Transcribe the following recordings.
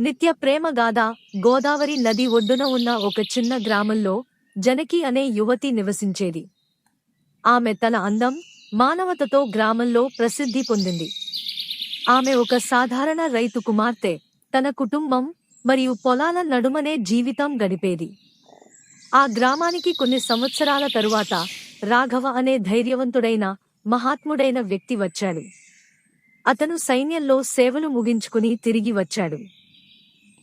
నిత్య ప్రేమ గాథ గోదావరి నది ఒడ్డున ఉన్న ఒక చిన్న గ్రామంలో జనకి అనే యువతి నివసించేది. ఆమె తన అందం మానవతతో గ్రామంలో ప్రసిద్ధి పొందింది. ఆమె ఒక సాధారణ రైతు కుమార్తె తన కుటుంబం మరియు పొలాల నడుమనే జీవితం గడిపేది. ఆ గ్రామానికి కొన్ని సంవత్సరాల తరువాత రాఘవ అనే ధైర్యవంతుడైన మహాత్ముడైన వ్యక్తి వచ్చాడు. అతను సైన్యంలో సేవలు ముగించుకుని తిరిగి వచ్చాడు.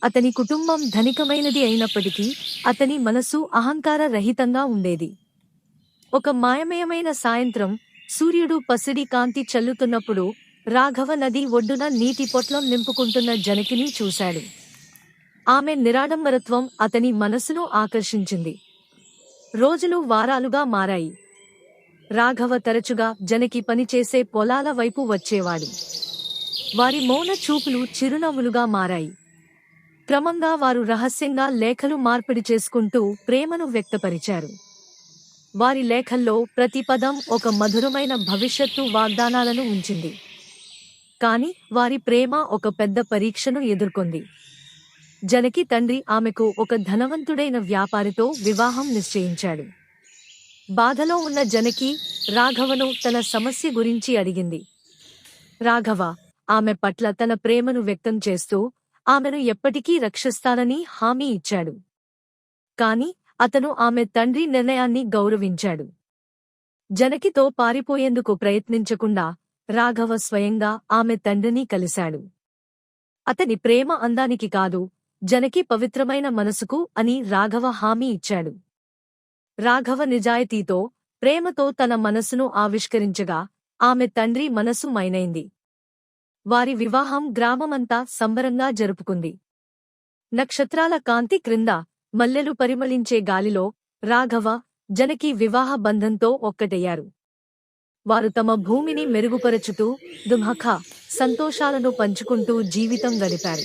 అతని కుటుంబం ధనికమైనది అయినప్పటికీ అతని మనసు అహంకార రహితంగా ఉండేది. ఒక మాయమయమైన సాయంత్రం సూర్యుడు పసిడి కాంతి చల్లుతున్నప్పుడు రాఘవ నది ఒడ్డున నీటి పొట్లం నింపుకుంటున్న జనకిని చూశాడు. ఆమె నిరాడంబరత్వం అతని మనసును ఆకర్షించింది. రోజులు వారాలుగా మారాయి. రాఘవ తరచుగా జనకి పనిచేసే పొలాల వైపు వచ్చేవాడు. వారి మౌన చూపులు చిరునవ్వులుగా మారాయి. క్రమంగా వారు రహస్యంగా లేఖలు మార్పిడి చేసుకుంటూ ప్రేమను వ్యక్తపరిచారు. వారి లేఖల్లో ప్రతి పదం ఒక మధురమైన భవిష్యత్తు వాగ్దానాలను ఉంచింది. కానీ వారి ప్రేమ ఒక పెద్ద పరీక్షను ఎదుర్కొంది. జనకి తండ్రి ఆమెకు ఒక ధనవంతుడైన వ్యాపారితో వివాహం నిశ్చయించాడు. బాధలో ఉన్న జనకి రాఘవను తన సమస్య గురించి అడిగింది. రాఘవ ఆమె పట్ల తన ప్రేమను వ్యక్తం చేస్తూ ఆమెను ఎప్పటికీ రక్షిస్తానని హామీ ఇచ్చాడు. కాని అతను ఆమె తండ్రి నిర్ణయాన్ని గౌరవించాడు. జనకితో పారిపోయేందుకు ప్రయత్నించకుండా రాఘవ స్వయంగా ఆమె తండ్రిని కలిశాడు. అతని ప్రేమ అందానికి కాదు జనకి పవిత్రమైన మనసుకు అని రాఘవ హామీ ఇచ్చాడు. రాఘవ నిజాయితీతో ప్రేమతో తన మనసును ఆవిష్కరించగా ఆమె తండ్రి మనసు మైనైంది. వారి వివాహం గ్రామమంతా సంబరంగా జరుపుకుంది. నక్షత్రాల కాంతి క్రింద మల్లెలు పరిమళించే గాలిలో రాఘవ జనకి వివాహ బంధంతో ఒక్కటయ్యారు. వారు తమ భూమిని మెరుగుపరచుతూ దుమఖ సంతోషాలను పంచుకుంటూ జీవితం గడిపారు.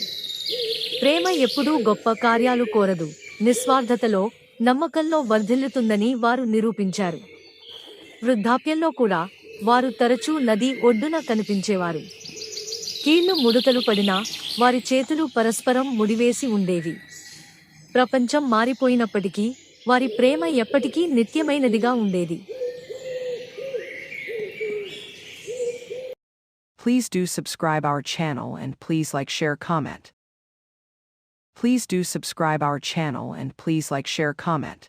ప్రేమ ఎప్పుడూ గొప్ప కార్యాలు కోరదు నిస్వార్థతలో నమ్మకంలో వర్ధిల్లుతుందని వారు నిరూపించారు. వృద్ధాప్యంలో కూడా వారు తరచూ నది ఒడ్డున కనిపించేవారు. కీళ్ళు ముడతలు పడినా వారి చేతులు పరస్పరం ముడివేసి ఉండేవి ప్రపంచం మారిపోయినప్పటికీ వారి ప్రేమ ఎప్పటికీ నిత్యమైనదిగా ఉండేది Please do subscribe our channel and please like share comment. Please do subscribe our channel and please like share comment.